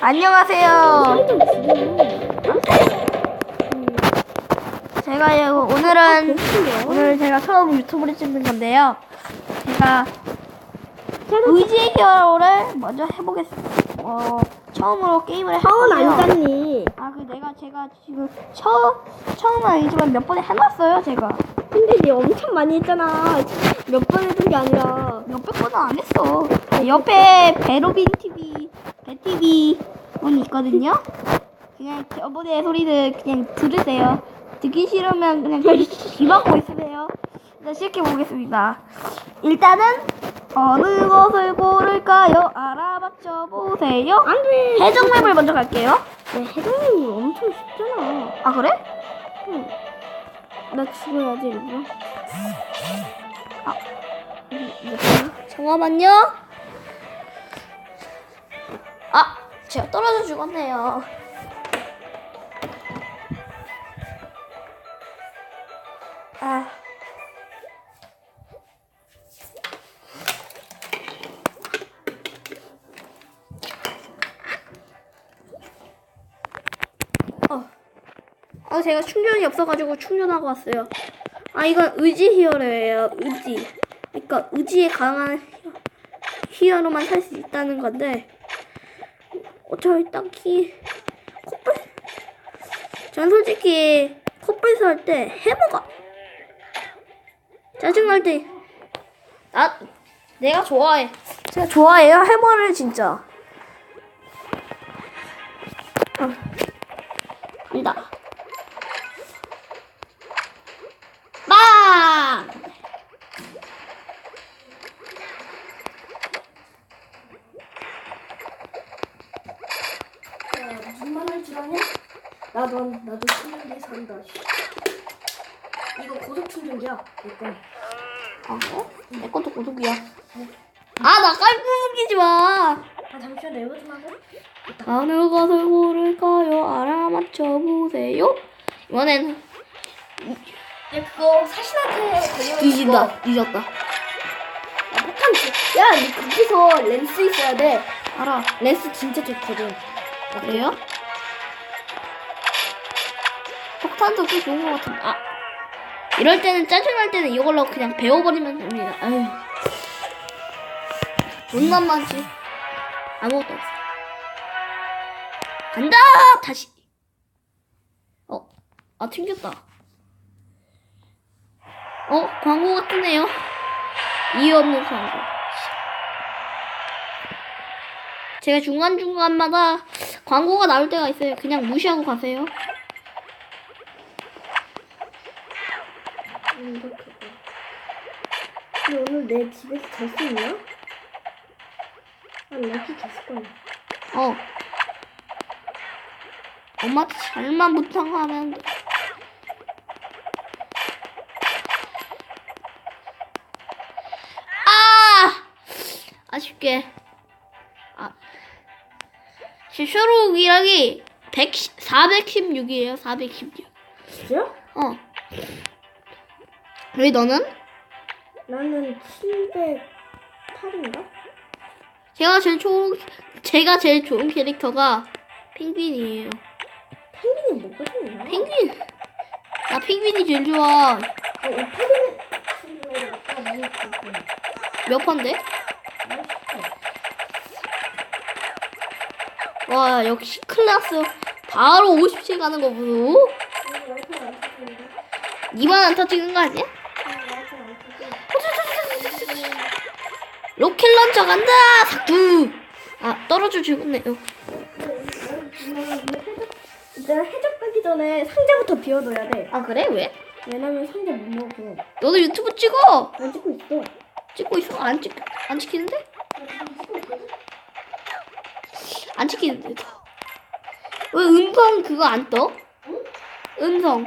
안녕하세요. 제가 요- 오늘은? 오늘 제가 처음 유튜브를 찍는 건데요. 제가 의지 히어로를 먼저 해보겠습니다. 어, 처음으로 게임을 처음 해보고요. 안 잤니? 아, 그 내가 제가 지금 처음 처음은 아니지만 몇 번에 해놨어요, 제가. 근데 니 엄청 많이 했잖아. 몇번 했던 게 아니라. 몇백 번은 안 했어. 아, 옆에 베로빈 TV, 배 TV 분이 있거든요. 그냥 저번에 소리를 그냥 들으세요. 듣기 싫으면 그냥 귀 막고 있으세요. 일단 시작해 보겠습니다. 일단은 어느 것을 고를까요? 알아맞혀 보세요. 안 돼. 해적맵을 먼저 갈게요. 야, 해당이 엄청 쉽잖아. 아 그래? 응. 나 죽어야지, 일부러. 아, 잠깐만요. 제가 떨어져 죽었네요. 아. 어. 아, 제가 충전이 없어가지고 충전하고 왔어요. 아, 이건 의지 히어로예요. 의지. 그러니까 의지에 강한 히어- 히어로만 살 수 있다는 건데 어차피 딱히 커플 전 솔직히 커플 살때 해머가. 짜증날 때. 나 내가 좋아해. 제가 좋아해요? 해머를 진짜 나도, 나도 충전기 산다. 이거 고속 충전기야, 이거. 아, 어? 내 것도 고독이야. 아, 나 깔끔하기지 마. 아, 잠시만, 내가 좀 하고. 어느 것을 고를까요? 알아맞혀 보세요. 이번엔 야, 그거 사신한테 걸려 뒤진다. 뒤졌다. 야, 폭탄 지 야, 니 거기서 렌스 있어야 돼. 알아. 렌스 진짜 좋거든. 아, 그래요? 폭탄도 꽤 좋은 것 같은데. 아. 이럴 때는 짜증날 때는 이걸로 그냥 배워버리면 됩니다. 아유. 돈만 많지. 아무것도 없어. 간다! 다시. 어. 아, 튕겼다. 어, 광고가 뜨네요. 이유 없는 광고. 제가 중간중간마다 광고가 나올 때가 있어요. 그냥 무시하고 가세요. 음, 이렇게. 근데 오늘 내 집에서 잘 수 있나? 아, 럭키 잤을 거야. 어. 엄마한테 잘만 부탁하면 돼. 아! 아쉽게. 아. 실수로 기록이 100, 416이에요, 416. 진짜? 어. 왜 너는? 나는 708인가? 제가 제일 좋은, 제가 제일 좋은 캐릭터가 펭귄이에요. 펭귄이 뭐가 좋냐? 펭귄. 나 펭귄이 제일 좋아. 어, 이 펭귄은 아까 많이 봤고. 몇 판데? 와 역시 클라스 바로 50씩 가는 거 보소. 니만 안타 찍은 거 아니야? 로켓 런처 간다. 삭두. 아 떨어져 죽었네요. 내가 해적 가기 전에 상자부터 비워둬야 돼. 아 그래 왜? 왜냐면 상자 못 먹어. 너도 유튜브 찍어. 안 찍고 있어. 찍고 있어? 안 찍, 안 찍히는데? 안 찍히는데. 왜 음성 그거 안 떠? 음성.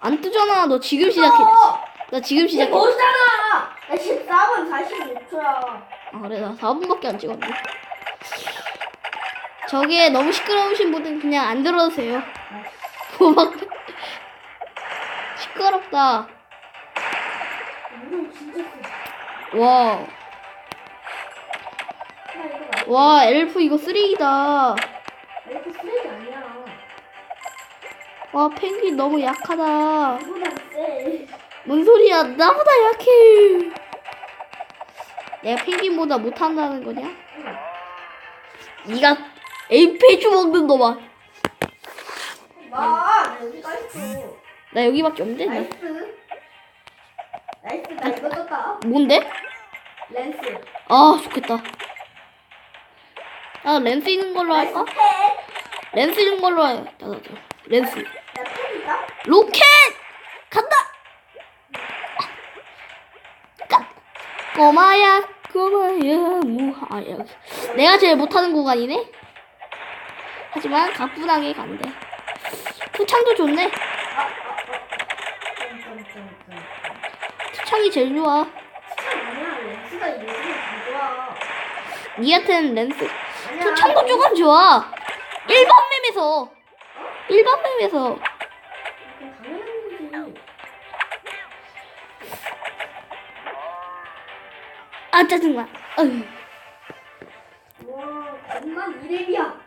안 뜨잖아. 너 지금 시작했지. 나 지금 시작했지. 멋있잖아! 나 14분 45초야. 아, 그래. 나 4분밖에 안 찍었네. 저게 너무 시끄러우신 분은 그냥 안 들어주세요. 고막 시끄럽다. 물은 진짜 세. 와. 나 이거 와 엘프 이거 쓰레기다. 이렇게 쓰레기 아니야. 와 펭귄 너무 약하다. 세. 뭔 소리야? 나보다 약해. 내가 펭귄보다 못한다는 거냐? 네가 에이페이주 먹는 놈아. 와, 나 여기 깔있어. 나 여기밖에 없는데. 나. 나이스. 나이스, 나 이거 떴다. 뭔데? 렌스. 아 좋겠다. 아 렌스 있는 걸로 할까? 펜. 렌스 있는 걸로 해. 렌스. 나 펜이다? 로켓 간다. 까. 꼬마야 꼬마야 무하야. 내가 제일 못하는 구간이네. 하지만 가뿐하게 간대. 투창도 좋네. 투창이 제일 좋아. 니한테는 렌스. 투창도 조금 좋아. 1번 맵에서. 1번 맵에서. 아 짜증나. 어휴. 와, 겁만 이랩이야.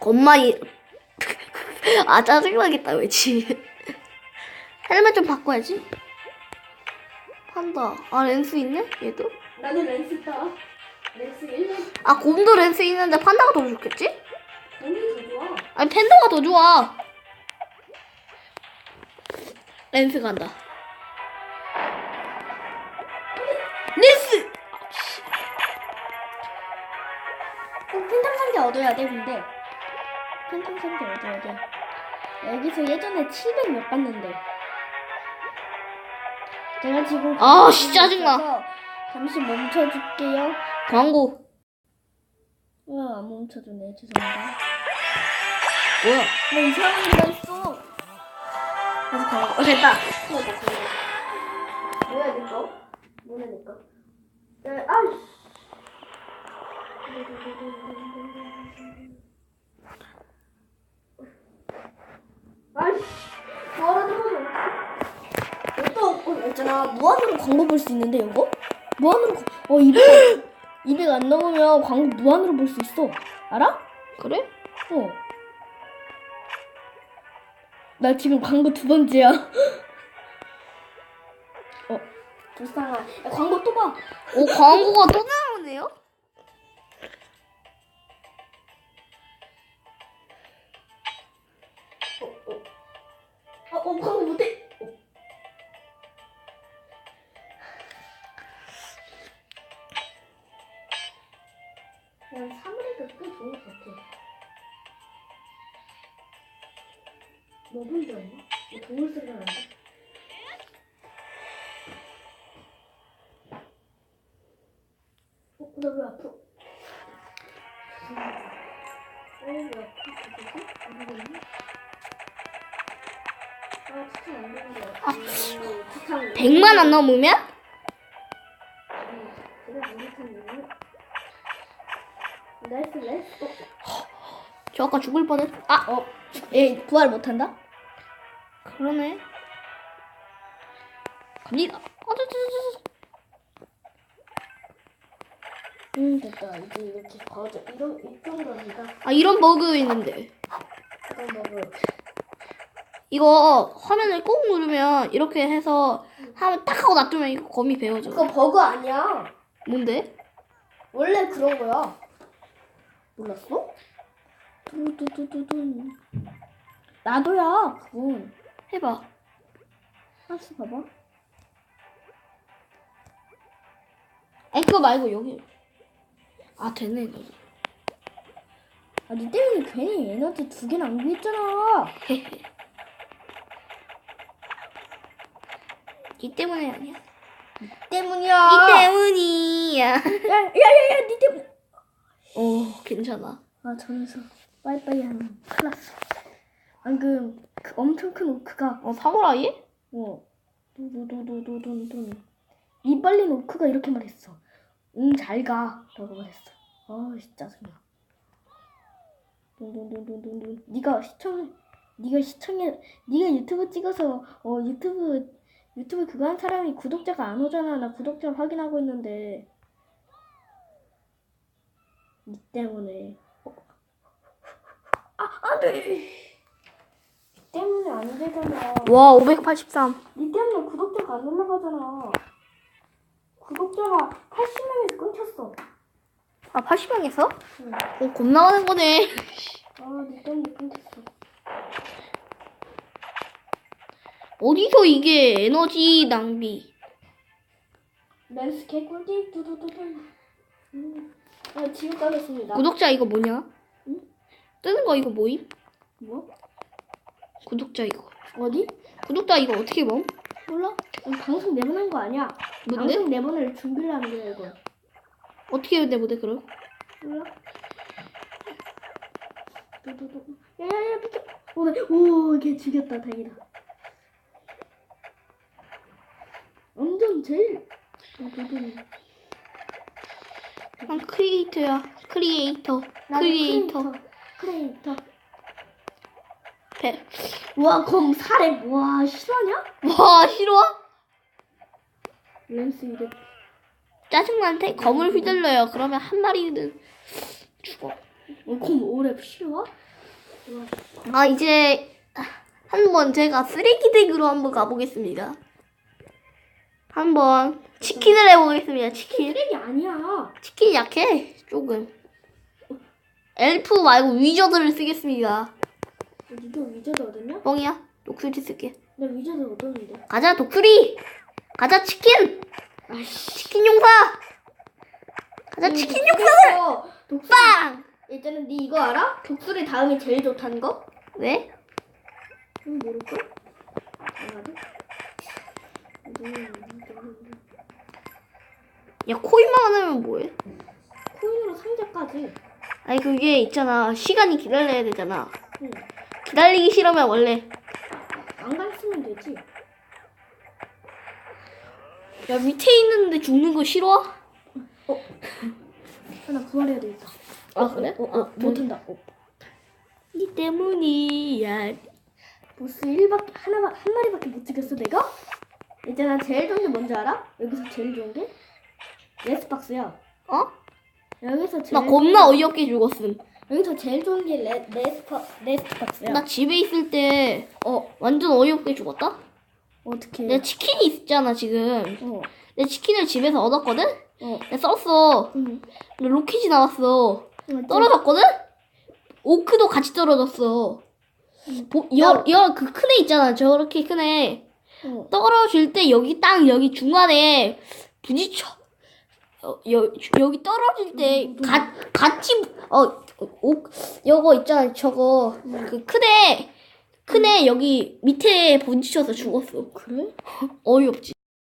겁마이. 아 짜증나겠다 왜지. 헬멧 좀 바꿔야지. 판다. 아 렌스 있네? 얘도? 나도 렌스 있다. 렌스 1년 아 곰도 렌스 있는데 판다가 더 좋겠지? 돈이 더 좋아. 아니 팬더가 더 좋아. 렌스 간다. 렌스. 상자 얻어야 돼, 근데. 펜탕 상자 얻어야 돼. 여기서 예전에 700 몇 봤는데. 제가 지금. 아, 씨, 짜증나. 잠시 멈춰줄게요. 광고. 와, 안 멈춰주네. 죄송합니다. 뭐야? 뭐 이상한 일가 있어. 다시 가요. 어, 됐다. 됐다. 뭐야, 내 거? 뭐야, 내 거? 네, 아이씨. 아이씨. 뭐하는 거지? 또, 어, 있잖아. 무한으로 광고 볼 수 있는데, 이거? 무한으로, 광- 어, 200, 200 안 넘으면 광고 무한으로 볼 수 있어. 알아? 그래? 어. 나 지금 광고 두 번째야. 어. 불쌍하. 야, 광고 또 봐. 오 광고가 또 나오네요? 어, 광고 못해. 어. 난 사물이가 꽤 좋은 것 같아. 뭐 본줄 알나? 뭐 동물. 어, 나왜 아파? 어, 왜 아파? 모르겠네. 아, 추천 안 되는 거같 아. 추천. 100만 안 넘으면? 저 아까 죽을 뻔했. 아 어, 얘 부활 못한다? 그러네. 갑니다. 어, 저, 저, 저, 저. 음, 됐다. 이제 이렇게 거저 이런 이 정도입니다. 아 이런 버그 있는데. 이런 거를 이거 화면을 꾹 누르면 이렇게 해서 하면 딱 하고 놔두면 이거 거미 배워져. 그거 버그 아니야. 뭔데? 원래 그런 거야. 몰랐어? 두두두두두. 나도야. 그건. 해봐. 알았어, 봐봐. 아니 그거 말고 여기. 아 되네. 너도. 아, 니 때문에 괜히 에너지 두개 낭비했잖아. 이 때문에 아니야. 때문이야. 이 때문이야. 야, 야, 야, 야, 니 때문에. 오 괜찮아. 아, 저기서 빠이빠이 하는 났어. 방금 그 엄청 큰 오크가 어 사무라이? 어. 두두두두두둔. 이 빨린 오크가 이렇게 말했어. 응, 잘 가. 라고 말했어. 아, 진짜 짜증나. 둔둔둔둔둔. 네가 시청, 네가 시청해, 네가 유튜브 찍어서 어 유튜브 유튜브 그거 한 사람이 구독자가 안 오잖아. 나 구독자 확인하고 있는데. 니 때문에. 아, 안 돼. 니 때문에 안 되잖아. 와 583. 니 때문에 구독자가 안 올라가잖아. 구독자가 80명에서 끊겼어. 아 80명에서? 응. 어, 겁나 많은 거네. 아, 니 때문에 끊겼어. 어디서 이게 에너지 낭비? 랜스 개꿀띠 두두두두. 음. 아, 지금 가겠습니다. 구독자 이거 뭐냐? 응? 뜨는 거 이거 뭐임? 뭐? 구독자 이거. 어디? 구독자 이거 어떻게 봄? 몰라? 방송 내보낸 거 아니야. 뭔데? 방송 내보낼 준비를 하는 거야, 이거. 어떻게 내 못해 그럼? 몰라? 두두두. 야야야, 비켜. 오, 나, 오, 걔 죽였다, 다행이다. 완전 제일. 난 크리에이터야. 크리에이터. 크리에이터. 크리에이터. 배. 와, 검 사례. 와, 실화냐? 와 싫어? 랜스 이래. 짜증나한테 검을 휘둘러요. 그러면 한 마리는 죽어. 어, 검 오래 실화? 아 이제 한 번 제가 쓰레기 댁으로 한번 가보겠습니다. 한번 치킨을 해보겠습니다. 치킨. 쓰레기 아니야. 치킨 약해 조금. 엘프 말고 위저드를 쓰겠습니다. 니도 위저드 얻었냐? 뻥이야. 독수리 쓸게. 나 위저드 얻었는데. 가자 독수리. 가자 치킨. 아이씨. 치킨 용사. 가자 치킨 용사. 용사! 독수리. 빵. 일단은 니 이거 알아? 독수리 다음이 제일 좋다는 거? 왜? 응, 모를걸? 알아도? 야 코인만 하면 뭐해? 코인으로 상자까지. 아니 그게 있잖아 시간이 기다려야 되잖아 응. 기다리기 싫으면 원래 안 갔으면 되지. 야 밑에 있는데 죽는 거 싫어? 하나 구하려야 되겠다. 아, 그래? 어, 어, 못한다. 어. 니 때문이야 보스 1밖에 하나 한 마리밖에 못 찍었어 내가? 있잖아 제일 좋은 게 뭔지 알아? 여기서 제일 좋은 게 레스박스야. 어? 여기서 제일 나 겁나 어이없게 죽었음 여기서 제일 좋은 게 레, 레스파 레스박스야. 나 집에 있을 때 어 완전 어이없게 죽었다? 어떻게? 내 치킨이 있잖아 지금 어. 내 치킨을 집에서 얻었거든? 어. 내가 썼어 응. 근데 로켓이 나왔어 떨어졌거든? 오크도 같이 떨어졌어 보, 여, 여, 그 큰 애 있잖아 저렇게 큰 애 어. 떨어질 때 여기 딱 여기 중간에 부딪혀. 어, 여, 여기 떨어질 때 가, 같이 어 오, 요거 있잖아 저거. 그 큰애 큰애 여기 밑에 부딪혀서 죽었어. 그래? 어이없지